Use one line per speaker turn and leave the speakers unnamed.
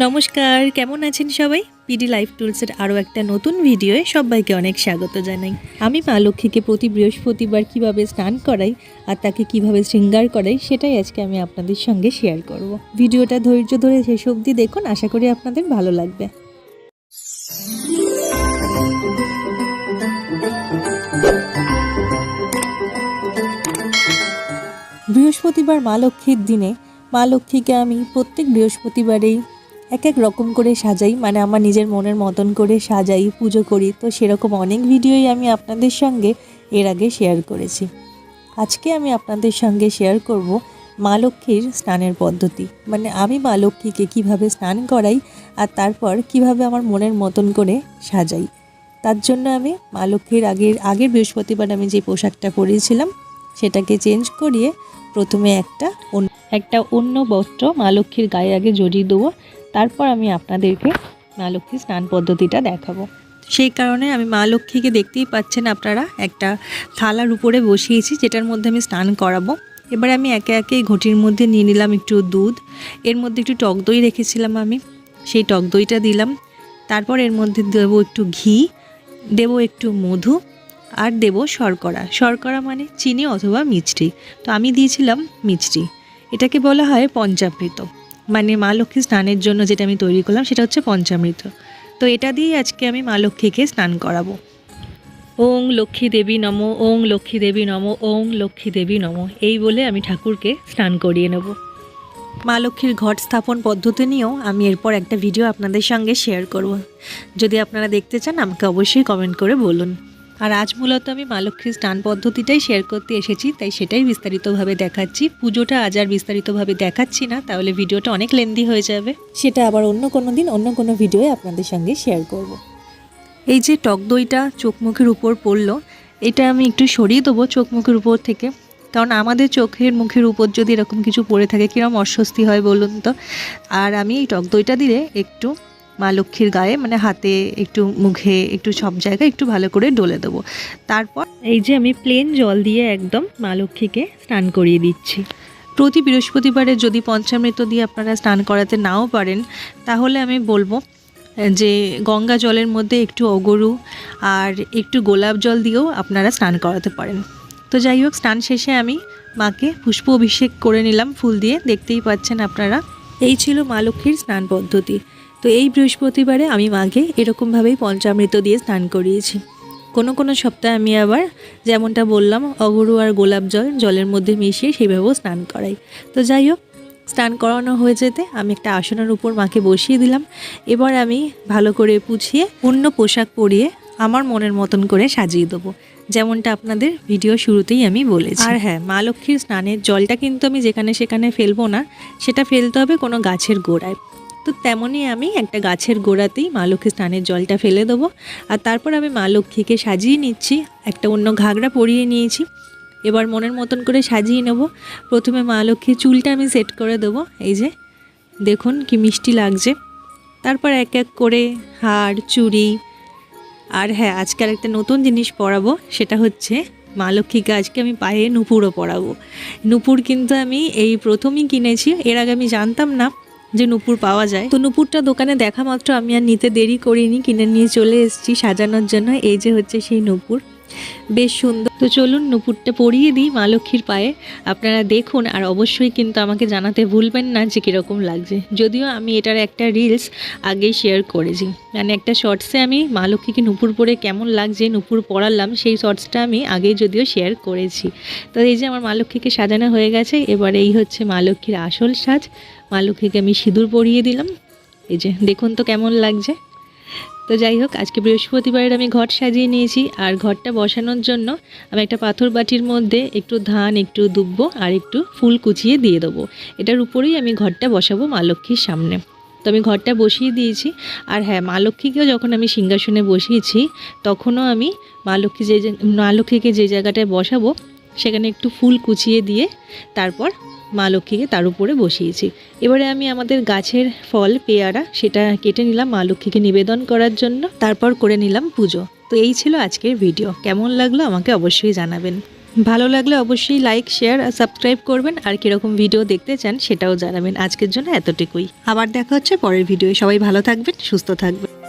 নমস্কার, কেমন আছেন সবাই? পিডি লাইফ টুলসের আরও একটা নতুন ভিডিওয়ে সবাইকে অনেক স্বাগত জানাই। আমি মা লক্ষ্মীকে প্রতি বৃহস্পতিবার কীভাবে স্নান করাই আর তাকে কীভাবে শৃঙ্গার করাই সেটাই আজকে আমি আপনাদের সঙ্গে শেয়ার করব। ভিডিওটা ধৈর্য ধরে শেষ অবধি দেখুন, আশা করি আপনাদের ভালো লাগবে। বৃহস্পতিবার মা লক্ষ্মীর দিনে, মা লক্ষ্মীকে আমি প্রত্যেক বৃহস্পতিবারেই এক এক রকম করে সাজাই মানে আমার নিজের মনের মতন করে সাজাই, পুজো করি। তো সেরকম অনেক ভিডিওই আমি আপনাদের সঙ্গে এর আগে শেয়ার করেছি। আজকে আমি আপনাদের সঙ্গে শেয়ার করব মা লক্ষ্মীর স্নানের পদ্ধতি। মানে আমি মা লক্ষ্মীকে কীভাবে স্নান করাই আর তারপর কীভাবে আমার মনের মতন করে সাজাই। তার জন্য আমি মা লক্ষ্মীর আগের আগের বৃহস্পতিবার আমি যে পোশাকটা পরিয়েছিলাম সেটাকে চেঞ্জ করিয়ে প্রথমে একটা অন্য- একটা অন্য বস্ত্র মা লক্ষ্মীর গায়ে আগে জড়িয়ে দেবো। তারপর আমি আপনাদেরকে মা লক্ষ্মীর স্নান পদ্ধতিটা দেখাবো। সেই কারণে আমি মা লক্ষ্মীকে দেখতেই পাচ্ছেন আপনারা একটা থালার উপরে বসিয়েছি যেটার মধ্যে আমি স্নান করাবো। এবার আমি একে একে ঘটির মধ্যে নিয়ে নিলাম একটু দুধ। এর মধ্যে একটু টক দই রেখেছিলাম আমি সেই টক দইটা দিলাম। তারপর এর মধ্যে দেবো একটু ঘি দেবো একটু মধু আর দেব শর্করা। শর্করা মানে চিনি অথবা মিষ্টি। তো আমি দিয়েছিলাম মিষ্টি। এটাকে বলা হয় পঞ্চামৃত। মানে মা লক্ষ্মী স্নানের জন্য যেটা আমি তৈরি করলাম, সেটা হচ্ছে পঞ্চামৃত। তো এটা দিয়েই আজকে আমি মা লক্ষ্মীকে স্নান করাবো। ওং লক্ষ্মী দেবী নম, ওং লক্ষ্মী দেবী নম, ওং লক্ষ্মী দেবী নম। এই বলে আমি ঠাকুরকে স্নান করিয়ে নেব। মা লক্ষ্মীর ঘট স্থাপন পদ্ধতি নিয়েও আমি এরপর একটা ভিডিও আপনাদের সঙ্গে শেয়ার করব। যদি আপনারা দেখতে চান, আমাকে অবশ্যই কমেন্ট করে বলুন। আর আজ মূলত আমি মা লক্ষ্মীর স্নান পদ্ধতিটাই শেয়ার করতে এসেছি তাই সেটাই বিস্তারিতভাবে দেখাচ্ছি। পুজোটা আজ আর বিস্তারিতভাবে দেখাচ্ছি না তাহলে ভিডিওটা অনেক লেন্দি হয়ে যাবে। সেটা আবার অন্য কোনো দিন অন্য কোনো ভিডিওয়ে আপনাদের সঙ্গে শেয়ার করব। এই যে টক দইটা চোখ মুখের উপর পড়ল এটা আমি একটু সরিয়ে দেবো চোখ মুখের উপর থেকে। কারণ আমাদের চোখের মুখের উপর যদি এরকম কিছু পড়ে থাকে কিরম অস্বস্তি হয় বলুন তো। আর আমি এই টক দইটা দিলে একটু মা লক্ষ্মীর গায়ে মানে হাতে একটু মুখে একটু সব জায়গায় একটু ভালো করে ডলে দেবো। তারপর এই যে আমি প্লেন জল দিয়ে একদম মা লক্ষ্মীকে স্নান করিয়ে দিচ্ছি। প্রতি বৃহস্পতিবারে যদি পঞ্চামৃত দিয়ে আপনারা স্নান করাতে নাও পারেন তাহলে আমি বলব যে গঙ্গা জলের মধ্যে একটু অগরু আর একটু গোলাপ জল দিয়েও আপনারা স্নান করাতে পারেন। তো যাই হোক স্নান শেষে আমি মাকে পুষ্প অভিষেক করে নিলাম ফুল দিয়ে। দেখতেই পাচ্ছেন আপনারা এই ছিল মা লক্ষ্মীর স্নান পদ্ধতি। তো এই বৃহস্পতিবারে আমি মাকে এরকমভাবেই পঞ্চামৃত দিয়ে স্নান করিয়েছি। কোনো কোনো সপ্তাহে আমি আবার যেমনটা বললাম অগরু আর গোলাপ জল জলের মধ্যে মিশিয়ে সেইভাবেও স্নান করাই। তো যাই হোক, স্নান করানো হয়ে যেতে আমি একটা আসনের উপর মাকে বসিয়ে দিলাম। এবার আমি ভালো করে পুছিয়ে অন্য পোশাক পরিয়ে আমার মনের মতন করে সাজিয়ে দেবো। যেমনটা আপনাদের ভিডিও শুরুতেই আমি বলেছি। আর হ্যাঁ মা লক্ষ্মীর স্নানের জলটা কিন্তু আমি যেখানে সেখানে ফেলব না, সেটা ফেলতে হবে কোনো গাছের গোড়ায়। তো তেমনই আমি একটা গাছের গোড়াতেই মা লক্ষ্মীর স্নানের জলটা ফেলে দেবো। আর তারপর আমি মা লক্ষ্মীকে সাজিয়ে নিচ্ছি, একটা অন্য ঘাগরা পরিয়ে নিয়েছি। এবার মনের মতন করে সাজিয়ে নেব। প্রথমে মা লক্ষ্মীর চুলটা আমি সেট করে দেবো, এই যে। দেখুন কি মিষ্টি লাগছে। তারপর এক এক করে হার চুড়ি, আর হ্যাঁ আজকাল একটা নতুন জিনিস পরাবো, সেটা হচ্ছে মা লক্ষ্মীকে আজকে আমি পায়ে নুপুরও পরাবো। নুপুর কিন্তু আমি এই প্রথমই কিনেছি, এর আগে আমি জানতাম না। যে নুপুর পাওয়া যায়। তো নুপুরটা দোকানে দেখা মাত্র আমি আর নিতে দেরি করিনি, কিনে নিয়ে চলে এসেছি সাজানোর জন্য। এই যে হচ্ছে সেই নুপুর। বেশ সুন্দর। তো চলুন নুপুরটা পরিয়ে দিই মা লক্ষ্মীর পায়ে। আপনারা দেখুন আর অবশ্যই কিন্তু আমাকে জানাতে ভুলবেন না যে কীরকম লাগছে। যদিও আমি এটার একটা রিলস আগেই শেয়ার করেছি। মানে একটা শর্টসে আমি মা লক্ষ্মীকে নুপুর পরে কেমন লাগছে, নুপুর পরালাম, সেই শর্টসটা আমি আগেই যদিও শেয়ার করেছি। তো এই যে আমার মা লক্ষ্মীকে সাজানো হয়ে গেছে, এবার এই হচ্ছে মা লক্ষ্মীর আসল সাজ। মা লক্ষ্মীকে আমি সিঁদুর পরিয়ে দিলাম। এই যে দেখুন তো কেমন লাগছে। তো যাই হোক, আজকে বৃহস্পতিবারের আমি ঘট সাজিয়ে নিয়েছি। আর ঘরটা বসানোর জন্য আমি একটা পাথর বাটির মধ্যে একটু ধান, একটু দুব্ব আর একটু ফুল কুচিয়ে দিয়ে দেবো। এটার উপরেই আমি ঘরটা বসাবো মা লক্ষ্মীর সামনে। তো আমি ঘরটা বসিয়ে দিয়েছি। আর হ্যাঁ মা লক্ষ্মীকেও যখন আমি সিংহাসনে বসিয়েছি, তখনও আমি মা লক্ষ্মী যে যে- মা লক্ষ্মীকে যে জায়গাটায় বসাবো, সেখানে একটু ফুল কুচিয়ে দিয়ে তারপর মা লক্ষ্মীকে তার উপরে বসিয়েছি। এবারে আমি আমাদের গাছের ফল, পেয়ারা সেটা কেটে নিলাম মা লক্ষ্মীকে নিবেদন করার জন্য। তারপর করে নিলাম পুজো। তো এই ছিল আজকের ভিডিও। কেমন লাগল আমাকে অবশ্যই জানাবেন। ভালো লাগলে অবশ্যই লাইক, শেয়ার আর সাবস্ক্রাইব করবেন। আর কীরকম ভিডিও দেখতে চান সেটাও জানাবেন। আজকের জন্য এতটুকুই। আবার দেখা হচ্ছে পরের ভিডিও সবাই ভালো থাকবেন, সুস্থ থাকবেন।